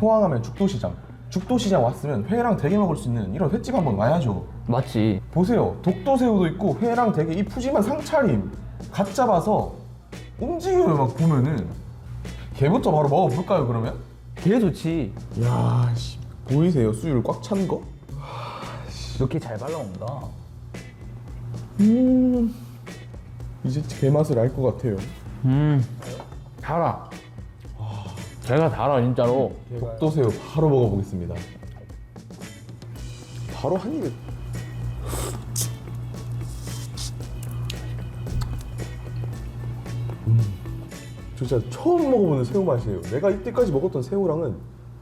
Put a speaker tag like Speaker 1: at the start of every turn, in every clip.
Speaker 1: 포항하면 죽도시장. 죽도시장 왔으면 회랑 대게 먹을 수 있는 이런 횟집 한번 와야죠.
Speaker 2: 맞지.
Speaker 1: 보세요. 독도새우도 있고 회랑 대게 이 푸짐한 상차림 갓 잡아서 움직임을 막 보면은 걔부터 바로 먹어볼까요 그러면?
Speaker 2: 개 좋지.
Speaker 1: 야, 씨 보이세요 수율 꽉 찬 거?
Speaker 2: 이렇게 잘 발라온다.
Speaker 1: 음, 이제 개 맛을 알 것 같아요.
Speaker 2: 음, 달아. 제가 달아 진짜로.
Speaker 1: 독도새우 바로 먹어보겠습니다. 바로 한 입에. 음, 진짜 처음 먹어보는 새우 맛이에요. 내가 이때까지 먹었던 새우랑은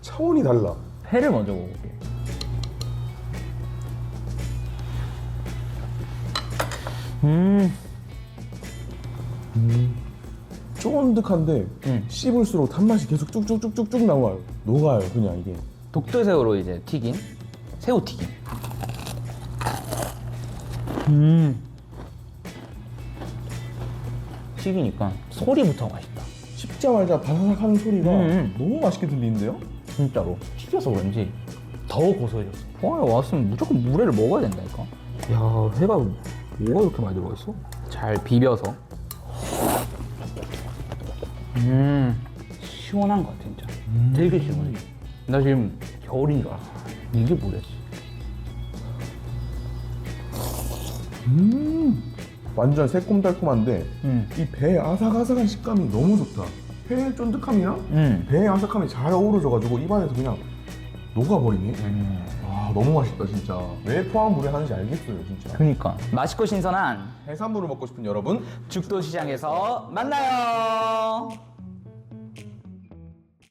Speaker 1: 차원이 달라.
Speaker 2: 회를 먼저 먹어볼게. 음,
Speaker 1: 쫀득한데
Speaker 2: 음.
Speaker 1: 씹을수록 단맛이 계속 쭉쭉쭉쭉쭉 나와요. 녹아요, 그냥 이게.
Speaker 2: 독도새우로 이제 튀긴 새우 튀김. 음, 튀기니까 소리부터 맛있다.
Speaker 1: 씹자마자 바삭한 소리가
Speaker 2: 음.
Speaker 1: 너무 맛있게 들리는데요?
Speaker 2: 진짜로 튀겨서 그런지 더 고소해졌어. 포항에 왔으면 무조건 물회를 먹어야 된다니까. 야 회가 뭐가 이렇게 많이 들어가 있어? 잘 비벼서. 음 시원한 것 같아 진짜. 되게 시원해. 나 지금 겨울인 줄 알았어. 이게 물회지.
Speaker 1: 완전 새콤달콤한데
Speaker 2: 음.
Speaker 1: 이 배의 아삭아삭한 식감이 너무 좋다. 회의 쫀득함이랑
Speaker 2: 음.
Speaker 1: 배의 아삭함이 잘 어우러져가지고 입안에서 그냥 녹아버리네. 아 너무 맛있다 진짜. 왜 포항 물회 하는지 알겠어요 진짜.
Speaker 2: 그니까 맛있고 신선한
Speaker 1: 해산물을 먹고 싶은 여러분
Speaker 2: 죽도시장에서 만나요.